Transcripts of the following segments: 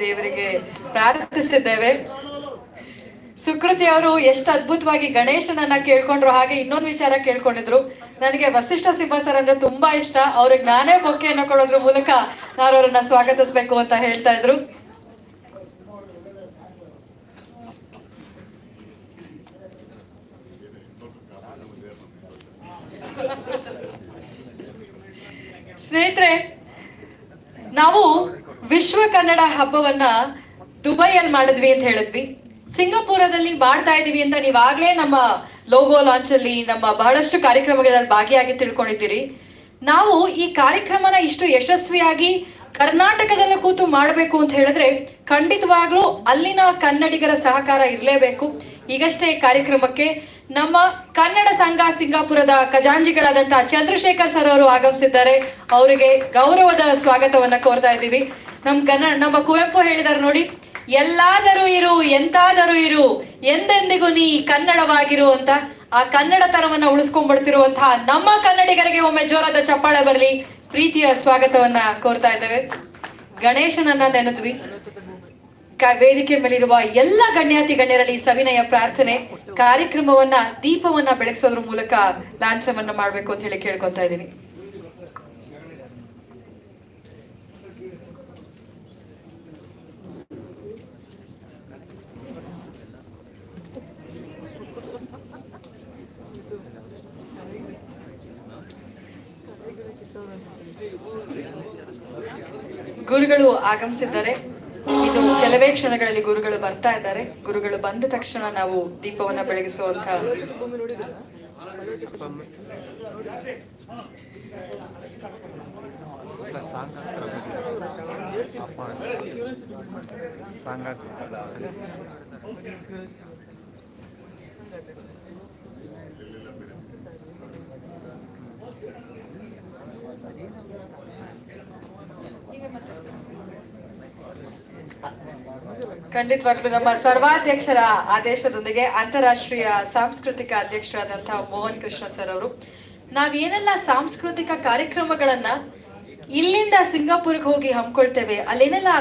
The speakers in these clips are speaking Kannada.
ದೇವರಿಗೆ ಪ್ರಾರ್ಥಿಸಿದ್ದೇವೆ. ಸುಕೃತಿ ಅವರು ಎಷ್ಟು ಅದ್ಭುತವಾಗಿ ಗಣೇಶನನ್ನ ಕೇಳ್ಕೊಂಡ್ರು, ಹಾಗೆ ಇನ್ನೊಂದು ವಿಚಾರ ಕೇಳ್ಕೊಂಡಿದ್ರು. ನನಗೆ ವಸಿಷ್ಠ ಸಿಂಹ ಸರ್ ಅಂದ್ರೆ ತುಂಬಾ ಇಷ್ಟ. ಅವ್ರಿಗೆ ನಾನೇ ಬೊಕ್ಕೆಯನ್ನು ಕೊಡೋದ್ರ ಮೂಲಕ ನಾನು ಅವರನ್ನ ಸ್ವಾಗತಿಸ್ಬೇಕು ಅಂತ ಹೇಳ್ತಾ ಇದ್ರು. ಸ್ನೇಹಿತರೆ, ನಾವು ವಿಶ್ವ ಕನ್ನಡ ಹಬ್ಬವನ್ನ ದುಬೈಯಲ್ಲಿ ಮಾಡಿದ್ವಿ ಅಂತ ಹೇಳಿದ್ವಿ. ಸಿಂಗಾಪುರದಲ್ಲಿ ಮಾಡ್ತಾ ಇದೀವಿ ಅಂತ ನೀವಾಗ್ಲೇ ನಮ್ಮ ಲೋಗೋ ಲಾಂಚ್ ಅಲ್ಲಿ ನಮ್ಮ ಬಹಳಷ್ಟು ಕಾರ್ಯಕ್ರಮಗಳಲ್ಲಿ ಭಾಗಿಯಾಗಿ ತಿಳ್ಕೊಂಡಿದ್ದೀರಿ. ನಾವು ಈ ಕಾರ್ಯಕ್ರಮನ ಇಷ್ಟು ಯಶಸ್ವಿಯಾಗಿ ಕರ್ನಾಟಕದಲ್ಲೇ ಕೂತು ಮಾಡಬೇಕು ಅಂತ ಹೇಳಿದ್ರೆ ಖಂಡಿತವಾಗ್ಲೂ ಅಲ್ಲಿನ ಕನ್ನಡಿಗರ ಸಹಕಾರ ಇರಲೇಬೇಕು. ಈಗಷ್ಟೇ ಕಾರ್ಯಕ್ರಮಕ್ಕೆ ನಮ್ಮ ಕನ್ನಡ ಸಂಘ ಸಿಂಗಾಪುರದ ಖಜಾಂಜಿಗಳಾದಂತಹ ಚಂದ್ರಶೇಖರ್ ಸರ್ ಅವರು ಆಗಮಿಸಿದ್ದಾರೆ. ಅವರಿಗೆ ಗೌರವದ ಸ್ವಾಗತವನ್ನ ಕೋರ್ತಾ ಇದ್ದೀವಿ. ನಮ್ ಕನ್ನಡ ನಮ್ಮ ಕುವೆಂಪು ಹೇಳಿದಾರೆ ನೋಡಿ, ಎಲ್ಲಾದರೂ ಇರು, ಎಂತಾದರೂ ಇರು, ಎಂದೆಂದಿಗೂ ನೀ ಕನ್ನಡವಾಗಿರು ಅಂತ ಆ ಕನ್ನಡ ತರವನ್ನ ಉಳಿಸ್ಕೊಂಡ್ಬಿಡ್ತಿರುವಂತಹ ನಮ್ಮ ಕನ್ನಡಿಗರಿಗೆ ಒಮ್ಮೆ ಜೋರಾದ ಚಪ್ಪಾಳೆ ಬರಲಿ, ಪ್ರೀತಿಯ ಸ್ವಾಗತವನ್ನ ಕೋರ್ತಾ ಇದ್ದೇವೆ. ಗಣೇಶನನ್ನ ನೆನೆದ್ವಿ. ವೇದಿಕೆ ಮೇಲಿರುವ ಎಲ್ಲ ಗಣ್ಯಾತಿ ಗಣ್ಯರಲ್ಲಿ ಸವಿನಯ ಪ್ರಾರ್ಥನೆ, ಕಾರ್ಯಕ್ರಮವನ್ನ, ದೀಪವನ್ನ ಬೆಳಗಿಸೋದ್ರ ಮೂಲಕ ಲಾಂಛವನ್ನ ಮಾಡ್ಬೇಕು ಅಂತ ಹೇಳಿ ಕೇಳ್ಕೊತಾ ಇದ್ದೀನಿ ಗುರುಗಳು ಆಗಮಿಸಿದ್ದಾರೆ. ಇದು ಕೆಲವೇ ಕ್ಷಣಗಳಲ್ಲಿ ಗುರುಗಳು ಬರ್ತಾ ಇದ್ದಾರೆ. ಗುರುಗಳು ಬಂದ ತಕ್ಷಣ ನಾವು ದೀಪವನ್ನ ಬೆಳಗಿಸುವಂತ ಖಂಡಿತವಾಗ್ಲೂ ನಮ್ಮ ಸರ್ವಾಧ್ಯಕ್ಷರ ಆದೇಶದೊಂದಿಗೆ ಅಂತಾರಾಷ್ಟ್ರೀಯ ಸಾಂಸ್ಕೃತಿಕ ಅಧ್ಯಕ್ಷರಾದಂತಹ ಮೋಹನ್ ಕೃಷ್ಣ ಸರ್ ಅವರು. ನಾವೇನೆಲ್ಲ ಸಾಂಸ್ಕೃತಿಕ ಕಾರ್ಯಕ್ರಮಗಳನ್ನ ಇಲ್ಲಿಂದ ಸಿಂಗಾಪುರ್ಗೆ ಹೋಗಿ ಹಮ್ಮಿಕೊಳ್ತೇವೆ ಅಲ್ಲೇನೆಲ್ಲ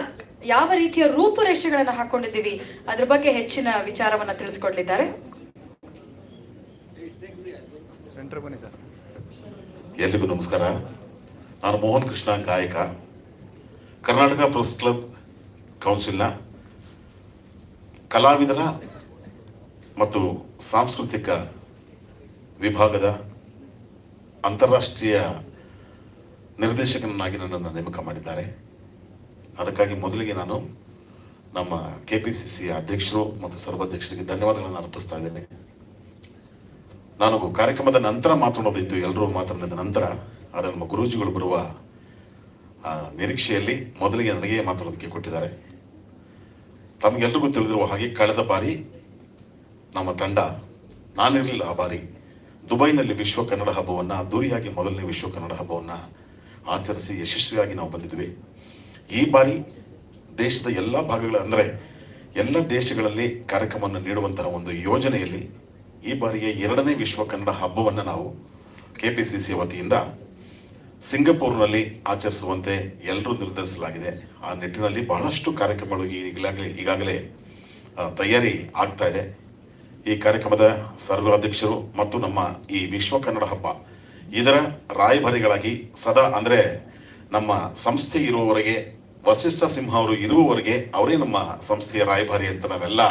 ಯಾವ ರೀತಿಯ ರೂಪುರೇಷೆಗಳನ್ನ ಹಾಕೊಂಡಿದ್ದೀವಿ ಅದ್ರ ಬಗ್ಗೆ ಹೆಚ್ಚಿನ ವಿಚಾರವನ್ನ ತಿಳಿಸ್ಕೊಡ್ಲಿದ್ದಾರೆ. ಸೆಂಟ್ರ್ ಬನ್ನಿ ಸರ್. ಎಲ್ರಿಗೂ ನಮಸ್ಕಾರ. ನಾನು ಮೋಹನ್ ಕೃಷ್ಣ ಗಾಯಕ ಕರ್ನಾಟಕ ಪ್ರೆಸ್ ಕ್ಲಬ್ ಕೌನ್ಸಿಲ್ನ ಕಲಾವಿದರ ಮತ್ತು ಸಾಂಸ್ಕೃತಿಕ ವಿಭಾಗದ ಅಂತಾರಾಷ್ಟ್ರೀಯ ನಿರ್ದೇಶಕನನ್ನಾಗಿ ನನ್ನನ್ನು ನೇಮಕ ಮಾಡಿದ್ದಾರೆ. ಅದಕ್ಕಾಗಿ ಮೊದಲಿಗೆ ನಾನು ನಮ್ಮ ಕೆ ಪಿ ಸಿ ಸಿ ಅಧ್ಯಕ್ಷರು ಮತ್ತು ಸರ್ವಾಧ್ಯಕ್ಷರಿಗೆ ಧನ್ಯವಾದಗಳನ್ನು ಅರ್ಪಿಸ್ತಾ ಇದ್ದೇನೆ. ನಾನು ಕಾರ್ಯಕ್ರಮದ ನಂತರ ಮಾತನಾಡೋದಿತ್ತು, ಎಲ್ಲರೂ ಮಾತನಾಡಿದ ನಂತರ, ಆದರೆ ನಮ್ಮ ಗುರೂಜಿಗಳು ಬರುವ ನಿರೀಕ್ಷೆಯಲ್ಲಿ ಮೊದಲಿಗೆ ನನಗೆ ಮಾತಾಡೋದಕ್ಕೆ ಕೊಟ್ಟಿದ್ದಾರೆ. ತಮಗೆಲ್ರಿಗೂ ತಿಳಿದಿರುವ ಹಾಗೆ ಕಳೆದ ಬಾರಿ ನಮ್ಮ ತಂಡ, ನಾನಿರಲಿಲ್ಲ ಆ ಬಾರಿ, ದುಬೈನಲ್ಲಿ ವಿಶ್ವ ಕನ್ನಡ ಹಬ್ಬವನ್ನು, ಅದ್ದೂರಿಯಾಗಿ ಮೊದಲನೇ ವಿಶ್ವ ಕನ್ನಡ ಹಬ್ಬವನ್ನು ಆಚರಿಸಿ ಯಶಸ್ವಿಯಾಗಿ ನಾವು ಬಂದಿದ್ವಿ. ಈ ಬಾರಿ ದೇಶದ ಎಲ್ಲ ಭಾಗಗಳ, ಅಂದರೆ ಎಲ್ಲ ದೇಶಗಳಲ್ಲಿ ಕಾರ್ಯಕ್ರಮವನ್ನು ನೀಡುವಂತಹ ಒಂದು ಯೋಜನೆಯಲ್ಲಿ ಈ ಬಾರಿಯ ಎರಡನೇ ವಿಶ್ವ ಕನ್ನಡ ಹಬ್ಬವನ್ನು ನಾವು ಕೆ ಪಿ ಸಿ ಸಿ ವತಿಯಿಂದ ಸಿಂಗಪೂರ್ನಲ್ಲಿ ಆಚರಿಸುವಂತೆ ಎಲ್ಲರೂ ನಿರ್ಧರಿಸಲಾಗಿದೆ. ಆ ನಿಟ್ಟಿನಲ್ಲಿ ಬಹಳಷ್ಟು ಕಾರ್ಯಕ್ರಮಗಳು ಈಗಾಗಲೇ ಈಗಾಗಲೇ ತಯಾರಿ ಆಗ್ತಾ ಇದೆ. ಈ ಕಾರ್ಯಕ್ರಮದ ಸರ್ವಾಧ್ಯಕ್ಷರು ಮತ್ತು ನಮ್ಮ ಈ ವಿಶ್ವ ಕನ್ನಡ ಹಬ್ಬ. ಇದರ ರಾಯಭಾರಿಗಳಾಗಿ ಸದಾ ಅಂದರೆ ನಮ್ಮ ಸಂಸ್ಥೆ ಇರುವವರೆಗೆ, ವಸಿಷ್ಠ ಸಿಂಹ ಅವರು ಇರುವವರೆಗೆ ಅವರೇ ನಮ್ಮ ಸಂಸ್ಥೆಯ ರಾಯಭಾರಿ ಅಂತ ನಾವೆಲ್ಲ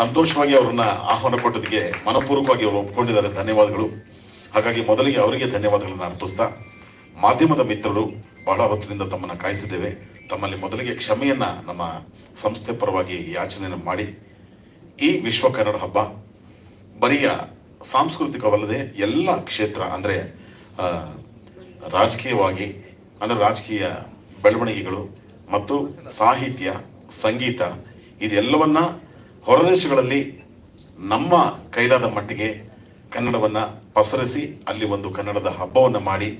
ಸಂತೋಷವಾಗಿ ಅವರನ್ನ ಆಹ್ವಾನ ಕೊಟ್ಟದಕ್ಕೆ ಮನಪೂರ್ವಕವಾಗಿ ಅವರು ಒಪ್ಕೊಂಡಿದ್ದಾರೆ. ಧನ್ಯವಾದಗಳು. ಹಾಗಾಗಿ ಮೊದಲಿಗೆ ಅವರಿಗೆ ಧನ್ಯವಾದಗಳನ್ನು ಅರ್ಪಿಸ್ತಾ ಮಾಧ್ಯಮದ ಮಿತ್ರರು ಬಹಳ ಹೊತ್ತಿನಿಂದ ತಮ್ಮನ್ನು ಕಾಯಿಸಿದ್ದೇವೆ. ತಮ್ಮಲ್ಲಿ ಮೊದಲಿಗೆ ಕ್ಷಮೆಯನ್ನ ನಮ್ಮ ಸಂಸ್ಥೆ ಪರವಾಗಿ ಯಾಚನೆಯನ್ನು ಮಾಡಿ. ಈ ವಿಶ್ವ ಕನ್ನಡ ಹಬ್ಬ ಬರಿಯ ಸಾಂಸ್ಕೃತಿಕವಲ್ಲದೆ ಎಲ್ಲ ಕ್ಷೇತ್ರ ಅಂದರೆ ರಾಜಕೀಯವಾಗಿ ಅಂದರೆ ರಾಜಕೀಯ ಬೆಳವಣಿಗೆಗಳು ಮತ್ತು ಸಾಹಿತ್ಯ, ಸಂಗೀತ ಇದೆಲ್ಲವನ್ನ ಹೊರದೇಶಗಳಲ್ಲಿ ನಮ್ಮ ಕೈಲಾದ ಮಟ್ಟಿಗೆ ಕನ್ನಡವನ್ನು ಪಸರಿಸಿ ಅಲ್ಲಿ ಒಂದು ಕನ್ನಡದ ಹಬ್ಬವನ್ನು ಮಾಡಿ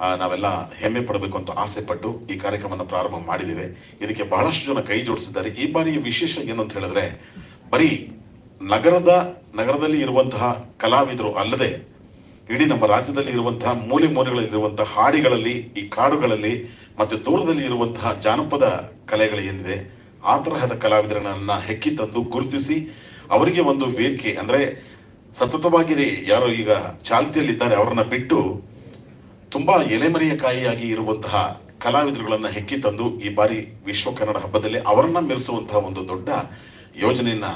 ನಾವೆಲ್ಲ ಹೆಮ್ಮೆ ಪಡಬೇಕು ಅಂತ ಆಸೆ ಪಟ್ಟು ಈ ಕಾರ್ಯಕ್ರಮವನ್ನು ಪ್ರಾರಂಭ ಮಾಡಿದ್ದೇವೆ. ಇದಕ್ಕೆ ಬಹಳಷ್ಟು ಜನ ಕೈ ಜೋಡಿಸಿದ್ದಾರೆ. ಈ ಬಾರಿಯ ವಿಶೇಷ ಏನು ಅಂತ ಹೇಳಿದ್ರೆ, ಬರೀ ನಗರದ, ನಗರದಲ್ಲಿ ಇರುವಂತಹ ಕಲಾವಿದರು ಅಲ್ಲದೆ ಇಡೀ ನಮ್ಮ ರಾಜ್ಯದಲ್ಲಿ ಇರುವಂತಹ ಮೂಲೆ ಮೂಲೆಗಳಲ್ಲಿರುವಂತಹ ಹಾಡಿಗಳಲ್ಲಿ, ಈ ಕಾಡುಗಳಲ್ಲಿ ಮತ್ತು ದೂರದಲ್ಲಿ ಇರುವಂತಹ ಜಾನಪದ ಕಲೆಗಳು ಏನಿದೆ, ಆ ತರಹದ ಕಲಾವಿದರನ್ನ ಹೆಕ್ಕಿ ತಂದು ಗುರುತಿಸಿ ಅವರಿಗೆ ಒಂದು ವೇದಿಕೆ, ಅಂದ್ರೆ ಸತತವಾಗಿ ಯಾರು ಈಗ ಚಾಲ್ತಿಯಲ್ಲಿದ್ದಾರೆ, ಅವರನ್ನ ಬಿಟ್ಟು ತುಂಬಾ ಎಲೆಮರೆಯ ಕಾಯಿಯಾಗಿ ಇರುವಂತಹ ಕಲಾವಿದರುಗಳನ್ನು ಹೆಕ್ಕಿ ತಂದು ಈ ಬಾರಿ ವಿಶ್ವ ಕನ್ನಡ ಹಬ್ಬದಲ್ಲಿ ಅವರನ್ನ ಮೆರೆಸುವಂತಹ ಒಂದು ದೊಡ್ಡ ಯೋಜನೆಯನ್ನ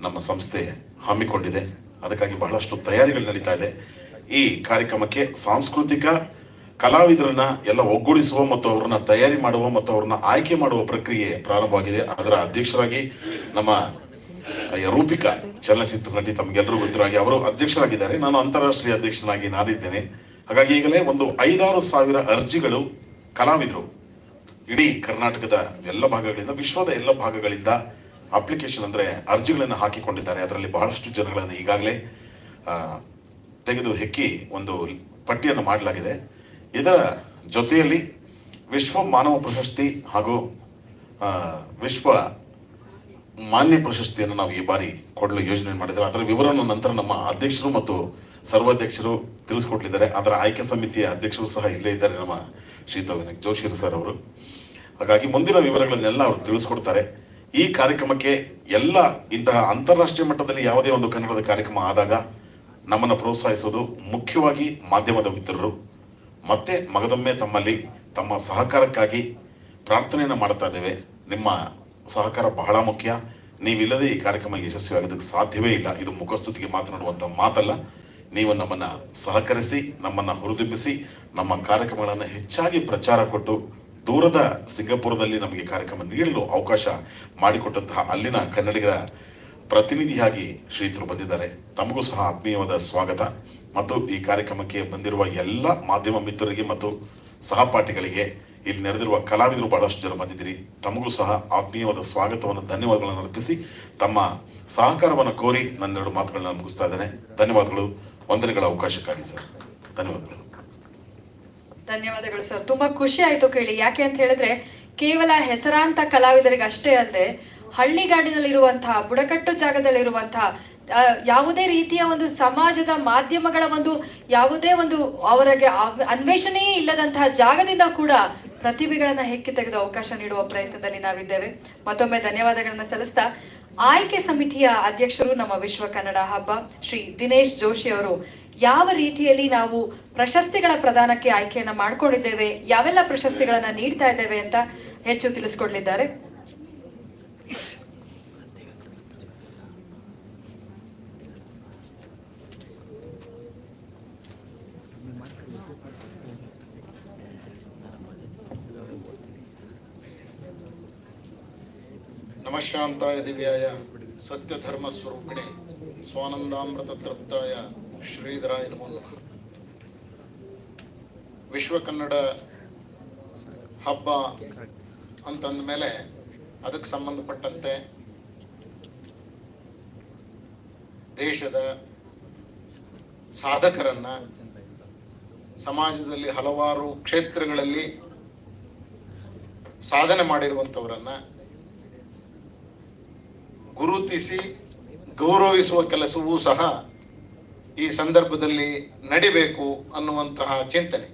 ನಮ್ಮ ಸಂಸ್ಥೆ ಹಮ್ಮಿಕೊಂಡಿದೆ. ಅದಕ್ಕಾಗಿ ಬಹಳಷ್ಟು ತಯಾರಿಗಳು ನಡೀತಾ ಇದೆ. ಈ ಕಾರ್ಯಕ್ರಮಕ್ಕೆ ಸಾಂಸ್ಕೃತಿಕ ಕಲಾವಿದರನ್ನ ಎಲ್ಲ ಒಗ್ಗೂಡಿಸುವ ಮತ್ತು ಅವರನ್ನ ತಯಾರಿ ಮಾಡುವ ಮತ್ತು ಅವರನ್ನ ಆಯ್ಕೆ ಮಾಡುವ ಪ್ರಕ್ರಿಯೆ ಪ್ರಾರಂಭವಾಗಿದೆ. ಅದರ ಅಧ್ಯಕ್ಷರಾಗಿ ನಮ್ಮ ರೂಪಿಕಾ ಚಲನಚಿತ್ರ ನಟಿ ತಮಗೆಲ್ಲರೂ ಗೊತ್ತಿರಾಗಿ ಅವರು ಅಧ್ಯಕ್ಷರಾಗಿದ್ದಾರೆ. ನಾನು ಅಂತಾರಾಷ್ಟ್ರೀಯ ಅಧ್ಯಕ್ಷನಾಗಿ ನಾನಿದ್ದೇನೆ. ಹಾಗಾಗಿ ಈಗಲೇ ಒಂದು ಐದಾರು ಸಾವಿರ ಅರ್ಜಿಗಳು ಕಲಾವಿದರು. ಇಡೀ ಕರ್ನಾಟಕದ ಎಲ್ಲ ಭಾಗಗಳಿಂದ, ವಿಶ್ವದ ಎಲ್ಲ ಭಾಗಗಳಿಂದ ಅಪ್ಲಿಕೇಶನ್ ಅಂದರೆ ಅರ್ಜಿಗಳನ್ನು ಹಾಕಿಕೊಂಡಿದ್ದಾರೆ. ಅದರಲ್ಲಿ ಬಹಳಷ್ಟು ಜನಗಳನ್ನು ಈಗಾಗಲೇ ತೆಗೆದು ಹೆಕ್ಕಿ ಒಂದು ಪಟ್ಟಿಯನ್ನು ಮಾಡಲಾಗಿದೆ. ಇದರ ಜೊತೆಯಲ್ಲಿ ವಿಶ್ವ ಮಾನವ ಪ್ರಶಸ್ತಿ ಹಾಗೂ ವಿಶ್ವ ಮಾನ್ಯ ಪ್ರಶಸ್ತಿಯನ್ನು ನಾವು ಈ ಬಾರಿ ಕೊಡಲು ಯೋಜನೆ ಮಾಡಿದ್ದಾರೆ ಅದರ ವಿವರವನ್ನು ನಂತರ ನಮ್ಮ ಅಧ್ಯಕ್ಷರು ಮತ್ತು ಸರ್ವಾಧ್ಯಕ್ಷರು ತಿಳಿಸ್ಕೊಟ್ಟಿದ್ದಾರೆ ಅದರ ಆಯ್ಕೆ ಸಮಿತಿಯ ಅಧ್ಯಕ್ಷರು ಸಹ ಇಲ್ಲೇ ಇದ್ದಾರೆ ನಮ್ಮ ಶ್ರೀತಾ ವಿನಾಯಕ್ ಜೋಶಿ ಸರ್ ಅವರು. ಹಾಗಾಗಿ ಮುಂದಿನ ವಿವರಗಳನ್ನೆಲ್ಲ ಅವರು ತಿಳಿಸ್ಕೊಡ್ತಾರೆ. ಈ ಕಾರ್ಯಕ್ರಮಕ್ಕೆ ಎಲ್ಲ ಇಂತಹ ಅಂತಾರಾಷ್ಟ್ರೀಯ ಮಟ್ಟದಲ್ಲಿ ಯಾವುದೇ ಒಂದು ಕನ್ನಡದ ಕಾರ್ಯಕ್ರಮ ಆದಾಗ ನಮ್ಮನ್ನು ಪ್ರೋತ್ಸಾಹಿಸೋದು ಮುಖ್ಯವಾಗಿ ಮಾಧ್ಯಮದ ಮಿತ್ರರು. ಮತ್ತೆ ಮಗದೊಮ್ಮೆ ತಮ್ಮಲ್ಲಿ ತಮ್ಮ ಸಹಕಾರಕ್ಕಾಗಿ ಪ್ರಾರ್ಥನೆಯನ್ನು ಮಾಡ್ತಾ ಇದ್ದೇವೆ. ನಿಮ್ಮ ಸಹಕಾರ ಬಹಳ ಮುಖ್ಯ. ನೀವಿಲ್ಲದೆ ಈ ಕಾರ್ಯಕ್ರಮ ಯಶಸ್ವಿಯಾಗೋದಕ್ಕೆ ಸಾಧ್ಯವೇ ಇಲ್ಲ. ಇದು ಮುಖಸ್ತುತಿಗೆ ಮಾತನಾಡುವಂಥ ಮಾತಲ್ಲ. ನೀವು ನಮ್ಮನ್ನು ಸಹಕರಿಸಿ, ನಮ್ಮನ್ನು ಹುರಿದುಂಬಿಸಿ, ನಮ್ಮ ಕಾರ್ಯಕ್ರಮಗಳನ್ನು ಹೆಚ್ಚಾಗಿ ಪ್ರಚಾರ ಕೊಟ್ಟು ದೂರದ ಸಿಂಗಾಪುರದಲ್ಲಿ ನಮಗೆ ಕಾರ್ಯಕ್ರಮ ನೀಡಲು ಅವಕಾಶ ಮಾಡಿಕೊಟ್ಟಂತಹ ಅಲ್ಲಿನ ಕನ್ನಡಿಗರ ಪ್ರತಿನಿಧಿಯಾಗಿ ಶ್ರೀತರು ಬಂದಿದ್ದಾರೆ. ತಮಗೂ ಸಹ ಆತ್ಮೀಯವಾದ ಸ್ವಾಗತ. ಮತ್ತು ಈ ಕಾರ್ಯಕ್ರಮಕ್ಕೆ ಬಂದಿರುವ ಎಲ್ಲ ಮಾಧ್ಯಮ ಮಿತ್ರರಿಗೆ ಮತ್ತು ಸಹಪಾಠಿಗಳಿಗೆ ಇಲ್ಲಿ ನೆರೆದಿರುವ ಕಲಾವಿದರು ಬಹಳಷ್ಟು ಜನ ಬಂದಿದ್ದೀರಿ. ತಮಗೂ ಸಹ ಆತ್ಮೀಯವಾದ ಸ್ವಾಗತವನ್ನು, ಧನ್ಯವಾದಗಳನ್ನು ಅರ್ಪಿಸಿ ತಮ್ಮ ಸಹಕಾರವನ್ನು ಕೋರಿ ನನ್ನೆರಡು ಮಾತುಗಳನ್ನ ಮುಗಿಸ್ತಾ ಇದ್ದೇನೆ. ಧನ್ಯವಾದಗಳು. ವಂದನೆಗಳ ಅವಕಾಶಕ್ಕಾಗಿ ಸರ್. ಧನ್ಯವಾದಗಳು. ಧನ್ಯವಾದಗಳು ಸರ್. ತುಂಬಾ ಖುಷಿ ಆಯ್ತು ಕೇಳಿ. ಯಾಕೆ ಅಂತ ಹೇಳಿದ್ರೆ, ಕೇವಲ ಹೆಸರಾಂತ ಕಲಾವಿದರಿಗೆ ಅಷ್ಟೇ ಅಲ್ಲದೆ ಹಳ್ಳಿಗಾಡಿನಲ್ಲಿರುವಂತಹ, ಬುಡಕಟ್ಟು ಜಾಗದಲ್ಲಿರುವಂತಹ ಯಾವುದೇ ರೀತಿಯ ಒಂದು ಸಮಾಜದ ಮಾಧ್ಯಮಗಳ ಒಂದು ಯಾವುದೇ ಒಂದು ಅವರಿಗೆ ಅನ್ವೇಷಣೆಯೇ ಇಲ್ಲದಂತಹ ಜಾಗದಿಂದ ಕೂಡ ಪ್ರತಿಭೆಗಳನ್ನ ಹೆಕ್ಕಿ ತೆಗೆದು ಅವಕಾಶ ನೀಡುವ ಪ್ರಯತ್ನದಲ್ಲಿ ನಾವಿದ್ದೇವೆ. ಮತ್ತೊಮ್ಮೆ ಧನ್ಯವಾದಗಳನ್ನ ಸಲ್ಲಿಸ್ತಾ, ಆಯ್ಕೆ ಸಮಿತಿಯ ಅಧ್ಯಕ್ಷರು ನಮ್ಮ ವಿಶ್ವ ಕನ್ನಡ ಹಬ್ಬ, ಶ್ರೀ ದಿನೇಶ್ ಜೋಶಿ ಅವರು. ಯಾವ ರೀತಿಯಲ್ಲಿ ನಾವು ಪ್ರಶಸ್ತಿಗಳ ಪ್ರದಾನಕ್ಕೆ ಆಯ್ಕೆಯನ್ನ ಮಾಡ್ಕೊಂಡಿದ್ದೇವೆ, ಯಾವೆಲ್ಲ ಪ್ರಶಸ್ತಿಗಳನ್ನ ನೀಡ್ತಾ ಇದ್ದೇವೆ ಅಂತ ಹೆಚ್ಚು ತಿಳಿಸ್ಕೊಡ್ಲಿದ್ದಾರೆ. ನಮಶಾಂತಾಯ ದಿವ್ಯಾಯ ಸತ್ಯಧರ್ಮ ಸ್ವರೂಪಿಣಿ ಸ್ವಾನಂದಾಮೃತ ತೃಪ್ತಾಯ ಶ್ರೀಧರಾಯ ನಮೋ ವಿಶ್ವ ಕನ್ನಡ ಹಬ್ಬ ಅಂತಂದ ಮೇಲೆ ಅದಕ್ಕೆ ಸಂಬಂಧಪಟ್ಟಂತೆ ದೇಶದ ಸಾಧಕರನ್ನ ಸಮಾಜದಲ್ಲಿ ಹಲವಾರು ಕ್ಷೇತ್ರಗಳಲ್ಲಿ ಸಾಧನೆ ಮಾಡಿರುವಂಥವರನ್ನ ಗುರುತಿಸಿ ಗೌರವಿಸುವ ಕೆಲಸವೂ ಸಹ ಈ ಸಂದರ್ಭದಲ್ಲಿ ನಡಿಬೇಕು ಅನ್ನುವಂತಹ ಚಿಂತನೆ.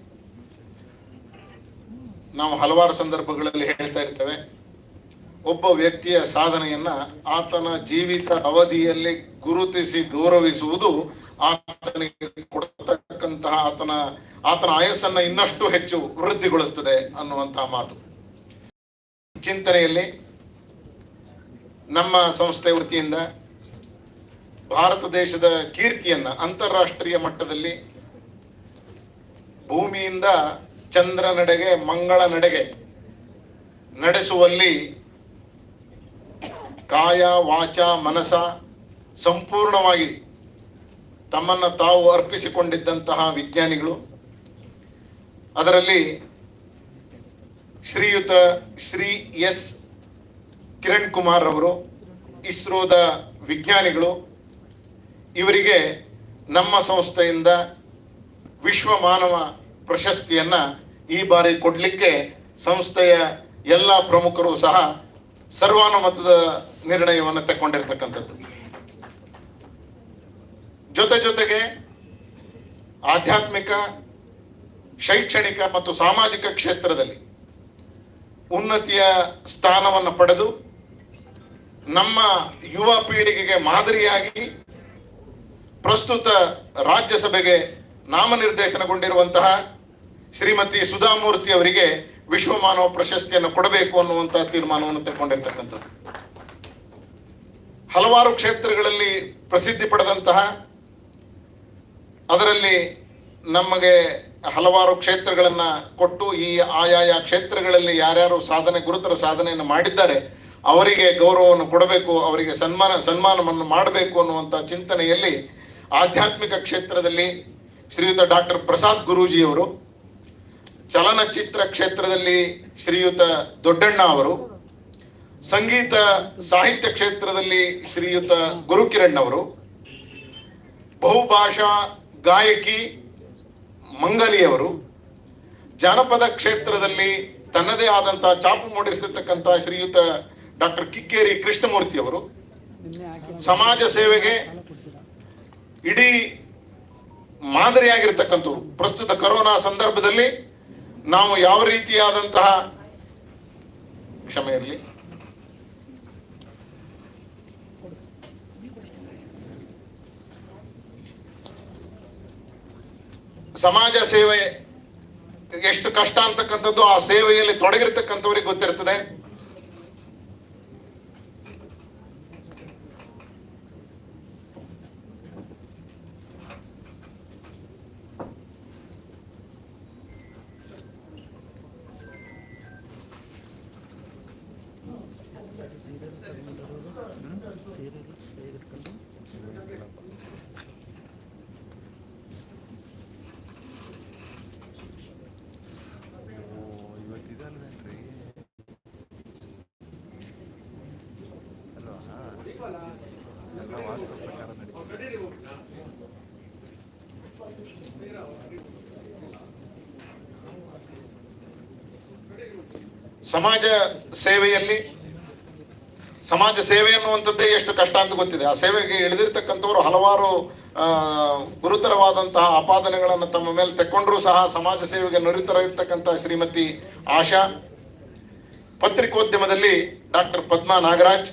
ನಾವು ಹಲವಾರು ಸಂದರ್ಭಗಳಲ್ಲಿ ಹೇಳ್ತಾ ಇರ್ತೇವೆ, ಒಬ್ಬ ವ್ಯಕ್ತಿಯ ಸಾಧನೆಯನ್ನ ಆತನ ಜೀವಿತ ಅವಧಿಯಲ್ಲಿ ಗುರುತಿಸಿ ಗೌರವಿಸುವುದು ಆತನಿಗೆ ಕೊಡತಕ್ಕಂತಹ ಆತನ ಆತನ ಆಯಸ್ಸನ್ನ ಇನ್ನಷ್ಟು ಹೆಚ್ಚು ವೃದ್ಧಿಗೊಳಿಸ್ತದೆ ಅನ್ನುವಂತಹ ಮಾತು. ಚಿಂತನೆಯಲ್ಲಿ ನಮ್ಮ ಸಂಸ್ಥೆ ವೃತ್ತಿಯಿಂದ ಭಾರತ ದೇಶದ ಕೀರ್ತಿಯನ್ನ ಅಂತಾರಾಷ್ಟ್ರೀಯ ಮಟ್ಟದಲ್ಲಿ ಭೂಮಿಯಿಂದ ಚಂದ್ರ ನಡೆಗೆ, ಮಂಗಳ ನಡೆಗೆ ನಡೆಸುವಲ್ಲಿ ಕಾಯ, ವಾಚ, ಮನಸ ಸಂಪೂರ್ಣವಾಗಿ ತಮ್ಮನ್ನು ತಾವು ಅರ್ಪಿಸಿಕೊಂಡಿದ್ದಂತಹ ವಿಜ್ಞಾನಿಗಳು, ಅದರಲ್ಲಿ ಶ್ರೀಯುತ ಶ್ರೀ ಎಸ್ ಕಿರಣ್ ಕುಮಾರ್ ಅವರು, ಇಸ್ರೋದ ವಿಜ್ಞಾನಿಗಳು, ಇವರಿಗೆ ನಮ್ಮ ಸಂಸ್ಥೆಯಿಂದ ವಿಶ್ವ ಮಾನವ ಪ್ರಶಸ್ತಿಯನ್ನ ಈ ಬಾರಿ ಕೊಡಲಿಕ್ಕೆ ಸಂಸ್ಥೆಯ ಎಲ್ಲ ಪ್ರಮುಖರು ಸಹ ಸರ್ವಾನುಮತದ ನಿರ್ಣಯವನ್ನು ತಕ್ಕೊಂಡಿರ್ತಕ್ಕಂಥದ್ದು. ಜೊತೆ ಜೊತೆಗೆ ಆಧ್ಯಾತ್ಮಿಕ, ಶೈಕ್ಷಣಿಕ ಮತ್ತು ಸಾಮಾಜಿಕ ಕ್ಷೇತ್ರದಲ್ಲಿ ಉನ್ನತಿಯ ಸ್ಥಾನವನ್ನು ಪಡೆದು ನಮ್ಮ ಯುವ ಪೀಳಿಗೆಗೆ ಮಾದರಿಯಾಗಿ ಪ್ರಸ್ತುತ ರಾಜ್ಯಸಭೆಗೆ ನಾಮನಿರ್ದೇಶನಗೊಂಡಿರುವಂತಹ ಶ್ರೀಮತಿ ಸುಧಾಮೂರ್ತಿ ಅವರಿಗೆ ವಿಶ್ವಮಾನವ ಪ್ರಶಸ್ತಿಯನ್ನು ಕೊಡಬೇಕು ಅನ್ನುವಂತಹ ತೀರ್ಮಾನವನ್ನು ತೆಗೆದುಕೊಂಡಿರ್ತಕ್ಕಂಥದ್ದು. ಹಲವಾರು ಕ್ಷೇತ್ರಗಳಲ್ಲಿ ಪ್ರಸಿದ್ಧಿ ಪಡೆದಂತಹ, ಅದರಲ್ಲಿ ನಮಗೆ ಹಲವಾರು ಕ್ಷೇತ್ರಗಳನ್ನು ಕೊಟ್ಟು ಈ ಆಯಾಯ ಕ್ಷೇತ್ರಗಳಲ್ಲಿ ಯಾರ್ಯಾರು ಸಾಧನೆ, ಗುರುತರ ಸಾಧನೆಯನ್ನು ಮಾಡಿದ್ದಾರೆ ಅವರಿಗೆ ಗೌರವವನ್ನು ಕೊಡಬೇಕು, ಅವರಿಗೆ ಸನ್ಮಾನ, ಸನ್ಮಾನವನ್ನು ಮಾಡಬೇಕು ಅನ್ನುವಂಥ ಚಿಂತನೆಯಲ್ಲಿ ಆಧ್ಯಾತ್ಮಿಕ ಕ್ಷೇತ್ರದಲ್ಲಿ ಶ್ರೀಯುತ ಡಾಕ್ಟರ್ ಪ್ರಸಾದ್ ಗುರೂಜಿಯವರು, ಚಲನಚಿತ್ರ ಕ್ಷೇತ್ರದಲ್ಲಿ ಶ್ರೀಯುತ ದೊಡ್ಡಣ್ಣ ಅವರು, ಸಂಗೀತ ಸಾಹಿತ್ಯ ಕ್ಷೇತ್ರದಲ್ಲಿ ಶ್ರೀಯುತ ಗುರುಕಿರಣ್ ಅವರು, ಬಹುಭಾಷಾ ಗಾಯಕಿ ಮಂಗಲಿಯವರು ಜಾನಪದ ಕ್ಷೇತ್ರದಲ್ಲಿ ತನ್ನದೇ ಆದಂತಹ ಚಾಪು ಮೂಡಿಸಿರ್ತಕ್ಕಂಥ ಶ್ರೀಯುತ ಡಾಕ್ಟರ್ ಕಿಕ್ಕೇರಿ ಕೃಷ್ಣಮೂರ್ತಿ ಅವರು ಸಮಾಜ ಸೇವೆಗೆ ಇಡೀ ಮಾದರಿಯಾಗಿರ್ತಕ್ಕಂಥವ್ರು. ಪ್ರಸ್ತುತ ಕರೋನಾ ಸಂದರ್ಭದಲ್ಲಿ ನಾವು ಯಾವ ರೀತಿಯಾದಂತಹ ಕ್ಷಮೆ ಇರಲಿ? ಸಮಾಜ ಸೇವೆ ಎಷ್ಟು ಕಷ್ಟ ಅಂತಕ್ಕಂಥದ್ದು ಆ ಸೇವೆಯಲ್ಲಿ ತೊಡಗಿರ್ತಕ್ಕಂಥವ್ರಿಗೆ ಗೊತ್ತಿರ್ತದೆ. ಸಮಾಜ ಸೇವೆಯಲ್ಲಿ ಸಮಾಜ ಸೇವೆ ಅನ್ನುವಂಥದ್ದೇ ಎಷ್ಟು ಕಷ್ಟ ಅಂತ ಗೊತ್ತಿದೆ. ಆ ಸೇವೆಗೆ ಇಳಿದಿರ್ತಕ್ಕಂಥವ್ರು ಹಲವಾರು ಗುರುತರವಾದಂತಹ ಆಪಾದನೆಗಳನ್ನು ತಮ್ಮ ಮೇಲೆ ತೆಕ್ಕೊಂಡ್ರೂ ಸಹ ಸಮಾಜ ಸೇವೆಗೆ ನುರಿತರ ಇರ್ತಕ್ಕಂಥ ಶ್ರೀಮತಿ ಆಶಾ. ಪತ್ರಿಕೋದ್ಯಮದಲ್ಲಿ ಡಾಕ್ಟರ್ ಪದ್ಮಾ ನಾಗರಾಜ್.